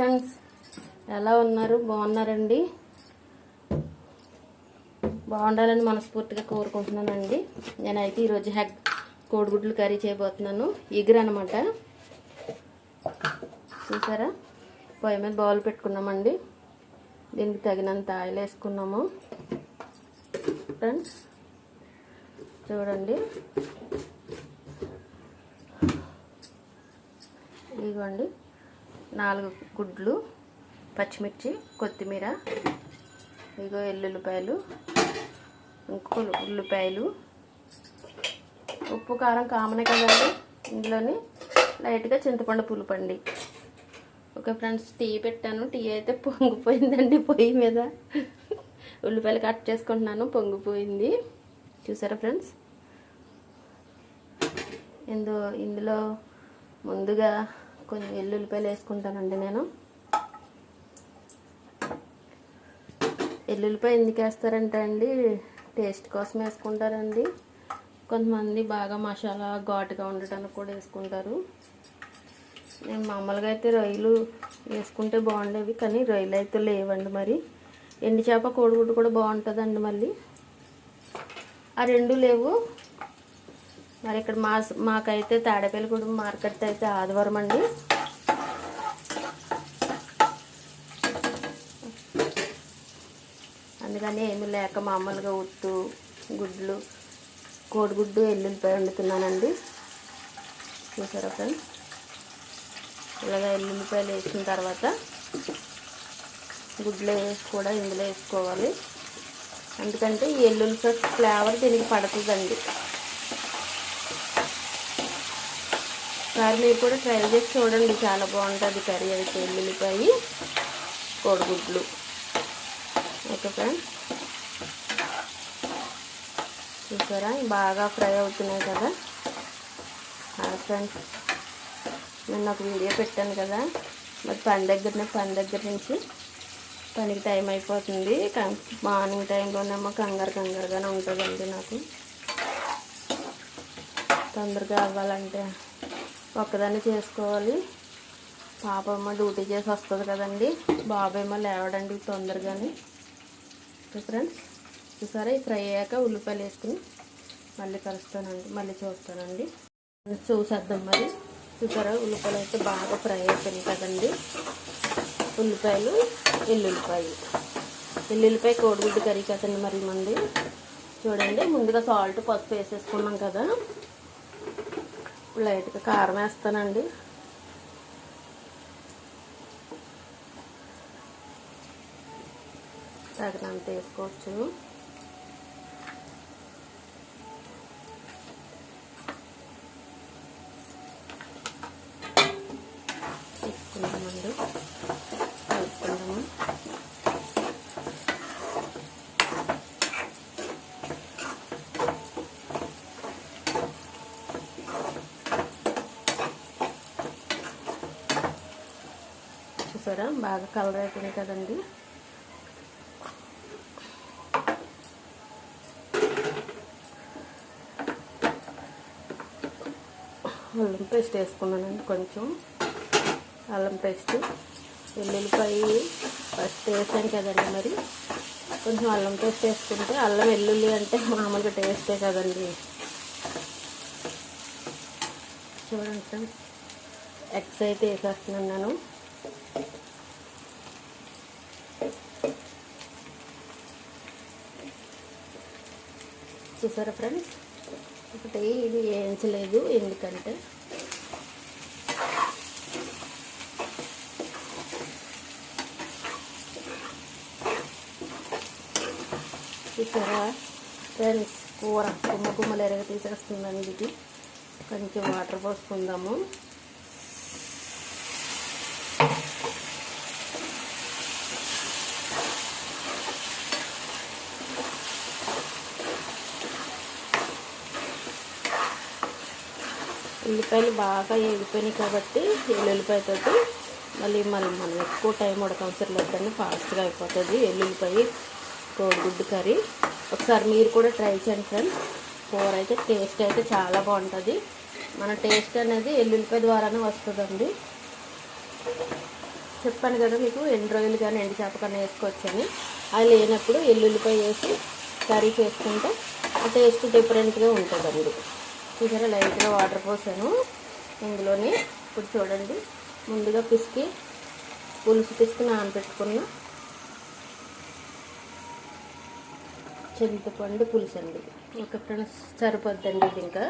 Friends ఎలా ఉన్నారు? బాగున్నారండి? బాగుండాలని మనస్ఫూర్తిగా కోరుకుంటున్నానండి. నేనైతే ఈరోజు హ్యాగ్ కోడిగుడ్లు కర్రీ చేయబోతున్నాను. ఎగురు అనమాట చూసారా? పొయ్యి మీద బౌల్ పెట్టుకున్నామండి. దీనికి తగినంత ఆయిల్ వేసుకున్నాము. ఫ్రెండ్స్ చూడండి. ఇదిగోండి. నాలుగు గుడ్లు పచ్చిమిర్చి కొత్తిమీర ఇగో ఎల్లుల్లిపాయలు ఇంకో ఉల్లిపాయలు. ఉప్పు కారం కామనే కదండి ఇందులోని లైట్గా చింతపండు పులుపండి. ఓకే ఫ్రెండ్స్ టీ పెట్టాను. టీ అయితే పొంగిపోయిందండి పొయ్యి మీద. ఉల్లిపాయలు కట్ చేసుకుంటున్నాను పొంగిపోయింది. చూసారా ఫ్రెండ్స్? ఇందు ఇందులో ముందుగా కొంచెం ఎల్లుల్లిపాయలు వేసుకుంటానండి నేను. ఎల్లుల్లిపాయ ఎందుకు వేస్తారంటే అండి టేస్ట్ కోసం వేసుకుంటారండి. కొంతమంది బాగా మసాలా ఘాటుగా ఉండటానికి కూడా వేసుకుంటారు. నేను మామూలుగా అయితే రొయ్యలు వేసుకుంటే బాగుండేవి కానీ రొయ్యలు అయితే లేవండి మరి. ఎండి చేప కోడిగుడ్డు కూడా బాగుంటుందండి మళ్ళీ. ఆ రెండు లేవు. మరి ఇక్కడ మా మాకైతే తాడేపల్లిగూడెం మార్కెట్ అయితే ఆదివారం అండి. అందుకని ఏమి లేక మామూలుగా ఉత్తు గుడ్లు కోడిగుడ్డు ఎల్లుల్లిపాయ వండుతున్నానండి. చూసారా ఫ్రెండ్స్? ఇలాగ ఎల్లుల్లిపాయలు వేసిన తర్వాత గుడ్లు వేసి కూడా ఇందులో వేసుకోవాలి. ఎందుకంటే ఈ ఎల్లుల్లిపాయ ఫ్లేవర్ దీనికి పడుతుందండి. ఒకసారి మీరు కూడా ట్రై చేసి చూడండి. చాలా బాగుంటుంది కర్రీ అయితే ఎల్లుల్లిపాయ కోడిగుడ్లు. Okay friends. చూసారా? బాగా ఫ్రై అవుతున్నాయి కదా. ఫ్రెండ్స్ నేను ఒక వీడియో పెట్టాను కదా. మరి పని దగ్గరనే పని దగ్గర నుంచి పనికి టైం అయిపోతుంది. మార్నింగ్ టైంలోనేమో కంగారు కంగారుగానే ఉంటుందండి నాకు. తొందరగా అవ్వాలంటే. ఒక్కదాన్ని చేసుకోవాలి. పాప అమ్మ డ్యూటీ చేసి వస్తుంది కదండి. బాబేమో లేవడండి తొందరగానే. ఫ్రెండ్స్ ఈసారి ఫ్రై అయ్యాక ఉల్లిపాయలు వేసుకుని మళ్ళీ కలుస్తానండి మళ్ళీ చూస్తానండి. చూసేద్దాం మరి. చూసారా ఉల్లిపాయలు అయితే బాగా ఫ్రై అయిపోయినాయి కదండి. ఉల్లిపాయలు ఎల్లుల్లిపాయ. ఎల్లుల్లిపాయ కోడిగుడ్డు కర్రీ కదండి మరి మంది చూడండి ముందుగా సాల్ట్ పసుపు వేసేసుకున్నాం కదా. లైట్గా కారం వేస్తానండి. తగినంత వేసుకోవచ్చు. చూసారా? బాగా కలర్ అయిపోయింది కదండి. అల్లం పేస్ట్ వేసుకున్నానండి కొంచెం. అల్లం పేస్ట్. వెల్లుల్లిపాయ ఫస్ట్ వేసాం కదండి మరి. కొంచెం అల్లం పేస్ట్ వేసుకుంటే అల్లం వెల్లుల్లి అంటే మామూలుగా టేస్టే కదండి. చూడండి ఫ్రెండ్స్. ఎగ్స్ అయితే వేసేస్తున్నాను నేను. చూసారా ఫ్రెండ్స్ ఒకటి ఇది వేయించలేదు ఎందుకంటే చూసారా ఫ్రెండ్స్ కూర కుమ్మ గుమ్మలు ఎరగ తీసేస్తుందండి ఇది. కొంచెం వాటర్ పోసుకుందాము. ఉల్లిపాయలు బాగా ఎగిపోయినాయి కాబట్టి ఎల్లుల్లిపాయతో మళ్ళీ మళ్ళీ మనం ఎక్కువ టైం ఉడకవసరం లేదండి ఫాస్ట్గా అయిపోతుంది ఎల్లుల్లిపాయ కోడిగుడ్డు కర్రీ. ఒకసారి మీరు కూడా ట్రై చేయండి ఫ్రెండ్స్. కూర అయితే టేస్ట్ అయితే చాలా బాగుంటుంది. మన టేస్ట్ అనేది ఎల్లుల్లిపాయ ద్వారానే వస్తుందండి. చెప్పాను కదా మీకు ఎండు రోజులు కానీ ఎండు చేప కానీ వేసుకోవచ్చని. అది లేనప్పుడు ఎల్లుల్లిపాయ వేసి కర్రీ చేసుకుంటే ఆ టేస్ట్ డిఫరెంట్గా ఉంటుందండి. చూసారా లైట్గా వాటర్ పోసాను. ఇందులోని ఇప్పుడు చూడండి ముందుగా పిసికి పులుసు పిసికి నానబెట్టుకున్న చింతపండు పులుసు అండి ఒక ఫ్రెండ్స్ సరిపోద్దండి ఇది ఇంకా.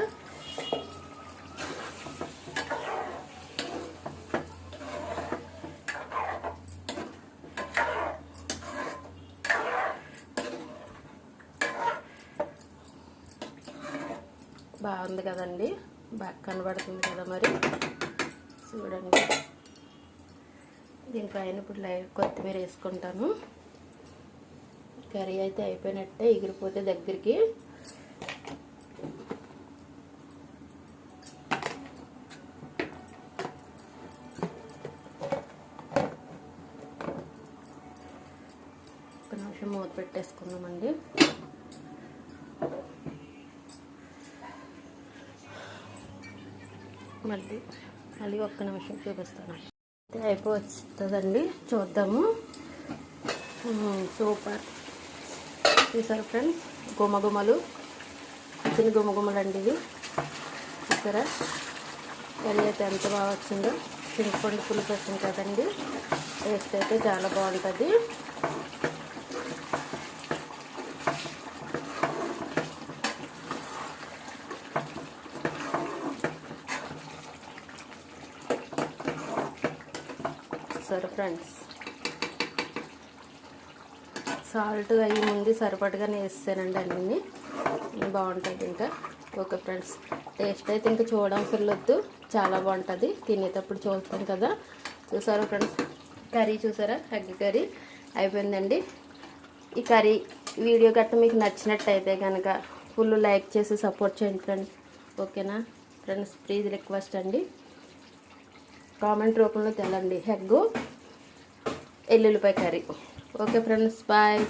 బాగుంది కదండి. బాగా కనబడుతుంది కదా మరి. చూడండి. దీనిపైన ఇప్పుడు లై కొత్తిమీర వేసుకుంటాను. కర్రీ అయితే అయిపోయినట్టే ఎగిరిపోతే దగ్గరికి. ఒక నిమిషం మూత పెట్టేసుకుందామండి. మళ్ళీ మళ్ళీ ఒక్క నిమిషం చూపిస్తాను. అయితే అయిపోతుందండి చూద్దాము. సూపర్. చూసారు ఫ్రెండ్స్? గుమగుమలు. చిన్న గుమగుమలు అండి ఇవి. చూసారా? కర్రీ అయితే ఎంత బాగా వచ్చిందో. చింతపండు పులుసు వచ్చింది కదండి. టేస్ట్ అయితే చాలా బాగుంటుంది. సరే ఫ్రెండ్స్ సాల్ట్ అయ్యి ముందు సరిపడగానే వేస్తానండి అన్నీ బాగుంటుంది ఇంకా ఓకే ఫ్రెండ్స్ టేస్ట్ అయితే ఇంకా చూడడం వద్దు చాలా బాగుంటుంది. తినేటప్పుడు చూస్తాం కదా. చూసారా ఫ్రెండ్స్ కర్రీ చూసారా? Egg curry. అయిపోయిందండి. ఈ కర్రీ వీడియో గట్ట మీకు నచ్చినట్టయితే కనుక ఫుల్ లైక్ చేసి సపోర్ట్ చేయండి ఫ్రెండ్స్ ఓకేనా? ఫ్రెండ్స్ ప్లీజ్ రిక్వెస్ట్ అండి. కామెంట్ రూపంలో తెలండి. హెగ్ ఎల్లుల్లిపాయ కర్రీ. Okay friends bye.